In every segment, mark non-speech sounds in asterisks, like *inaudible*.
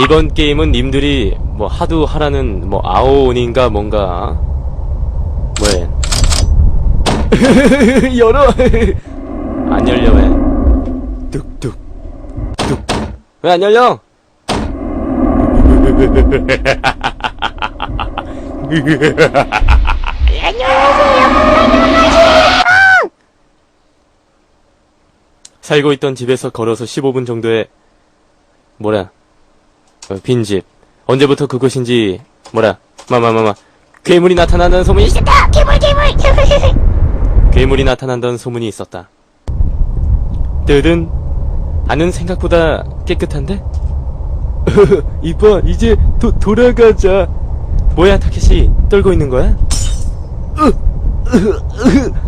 이번 게임은 님들이 뭐 하도 하라는 뭐 아오온인가 뭔가 뭐해? *laughs* 열어! *laughs* 안 열려 왜? 뚝뚝 뚝 왜 안 열려? *laughs* 살고 있던 집에서 걸어서 15분 정도의 뭐라 어, 빈집. 언제부터 그곳인지 뭐라? 마마마마. 괴물이 나타난다는 소문이 있었다! 괴물 괴물! *laughs* 괴물이 나타난다는 소문이 있었다. 뜨든 안은 생각보다 깨끗한데? *laughs* 이봐 이제 도, 돌아가자. 뭐야 타케시? 떨고 있는 거야? *laughs*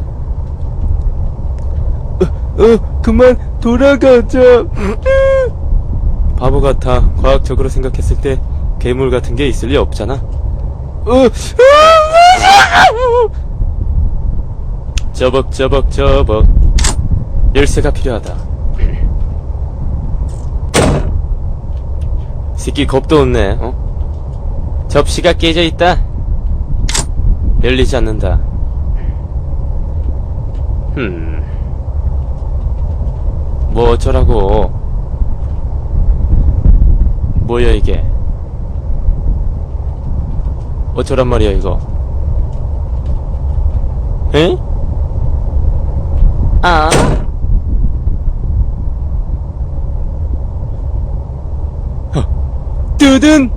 어, 그만 돌아가자. 바보 같아. 과학적으로 생각했을 때 괴물 같은 게 있을 리 없잖아. 어, 저벅 저벅 저벅 열쇠가 필요하다. 새끼 겁도 없네. 어? 접시가 깨져 있다. 열리지 않는다. 흠. 뭐 어쩌라고 뭐야 이게 어쩌란 말이야 이거 에? 아? 어, 뜨든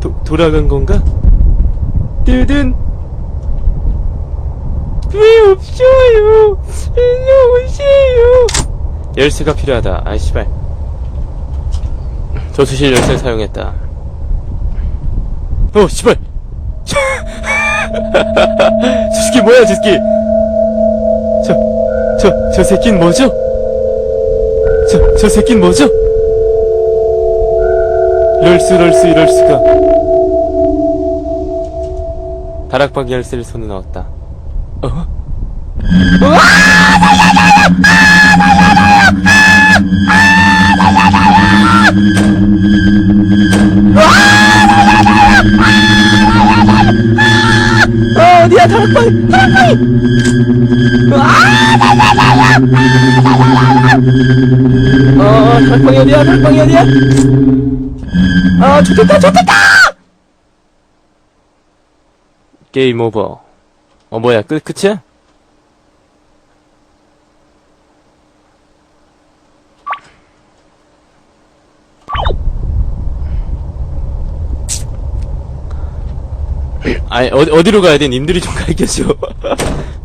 도, 돌아간 건가? 뜨든 왜 없어요? 일로 오세요. 열쇠가 필요하다. 아이 씨발. 저수실 열쇠를 사용했다. 어 씨발. *laughs* 저 새끼 뭐야 저 새끼. 저, 저, 저 새끼는 뭐죠? 저, 저 새끼는 뭐죠? 럴수 럴수 이럴 수가. 다락방 열쇠를 손에 넣었다. 어? 어, *laughs* 어디야, 다락방! 다락방이! 어, 다락방이 어디야, 다락방이 어디야? 아, 좋겠다, 좋겠다! 게임 오버. 어, 뭐야, 끝, 끝이야? 아니, 어디, 어디로 가야 돼? 님들이 좀 가르쳐줘. *laughs*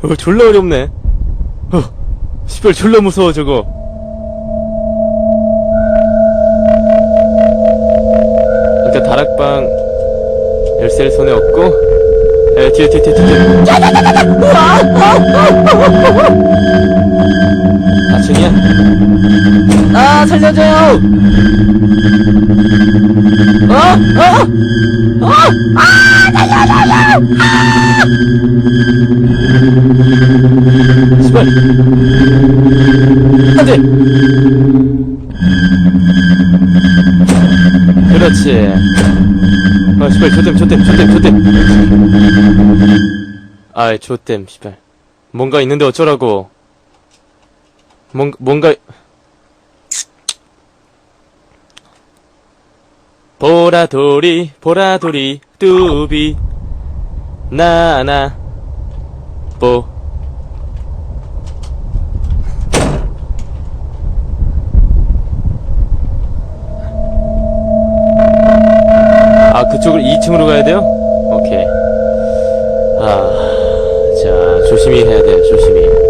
어, 졸라 어렵네. 어, 씨발, 졸라 무서워, 저거. 일단 다락방 열쇠를 손에 얻고, 에, 뒤에, 뒤에, 뒤에, 뒤에. 4층이야? 아, 살려줘요! 어? 어? 어? 씨발. 안 돼! 그렇지. 아, 씨발, 조댐, 조댐, 조댐, 조댐. 아이, 조댐, 씨발. 뭔가 있는데 어쩌라고. 뭔, 뭔가. 보라돌이, 보라돌이, 뚜비, 나나, 보. 아, 그쪽을 2층으로 가야 돼요? 오케이. 아, 자, 조심히 해야 돼요, 조심히.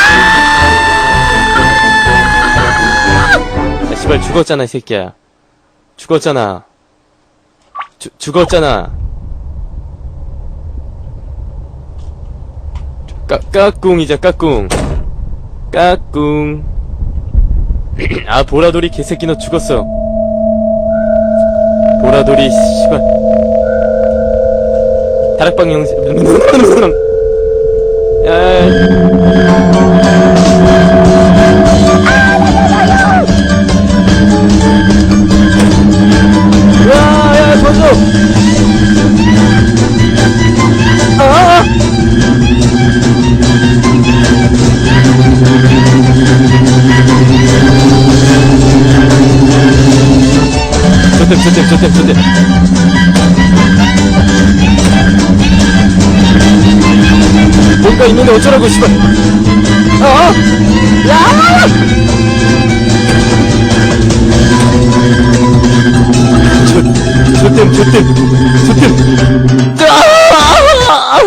씨발 죽었잖아 이 새끼야. 죽었잖아. 주, 죽었잖아. 까, 까꿍이자 까꿍. 까꿍. *clears throat* 아 보라돌이 개새끼 너 죽었어. 보라돌이 씨발. 다락방 영상 야 가 있는데 어쩌라고, 씨발! 아! 야! 저, 저땜, 저땜, 저땜. 아!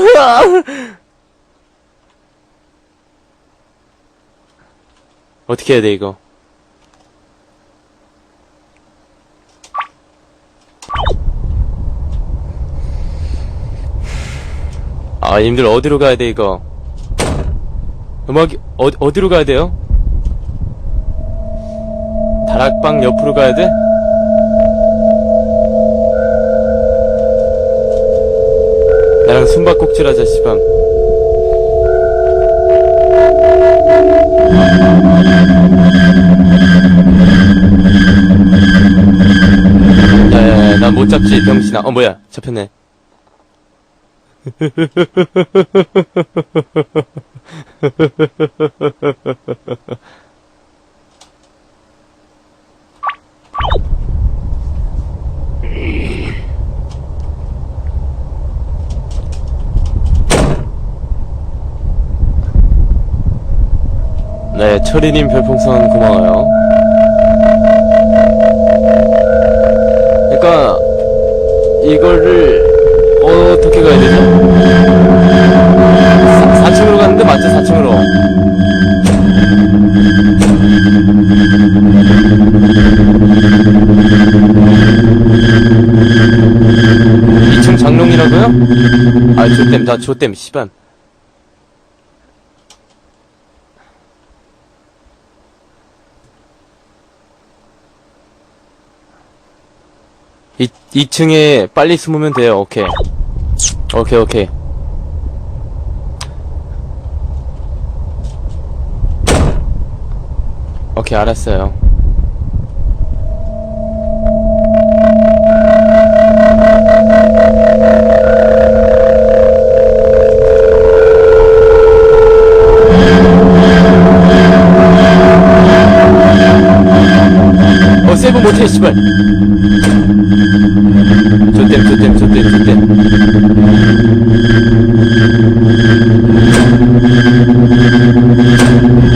어떻게 해야 돼, 이거? 아, 님들 어디로 가야 돼, 이거? 음악이, 어, 어디로 가야 돼요? 다락방 옆으로 가야 돼? 나랑 숨바꼭질 하자, 씨밤. 야야야, 난못 잡지, 병신아. 어, 뭐야, 잡혔네. *laughs* 네, 철이님 별풍선 고마워요. 그러니까 이거를 어떻게 가야 되죠? 4, 4층으로 가는데 맞죠? 4층으로. 이층 장롱이라고요? 아, 조땜, 나 조땜, 씨발. 이, 2층에 빨리 숨으면 돼요. 오케이. 오케이, 오케이. 오케이, 알았어요. 어, 세이브 못해, 씨발. 조땜.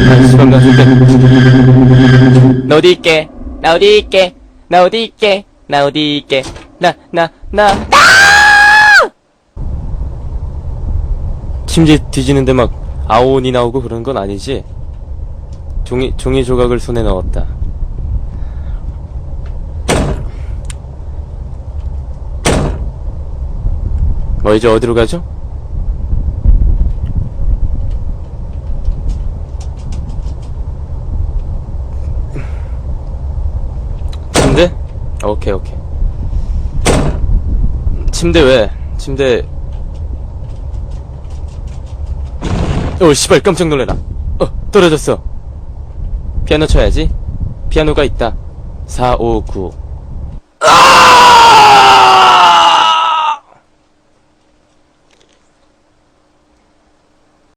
아, 씨발, 나 어디 있게? 나 어디 있게? 나 어디 있게? 나 어디 있게? 나, 나, 나. 침대 뒤지는데 막 아오니 나오고 그런 건 아니지? 종이, 종이 조각을 손에 넣었다. 뭐 이제 어디로 가죠? 침대? 오케이 오케이. 침대 왜? 침대. 오 씨발 깜짝 놀래라. 어 떨어졌어. 피아노 쳐야지. 피아노가 있다. 459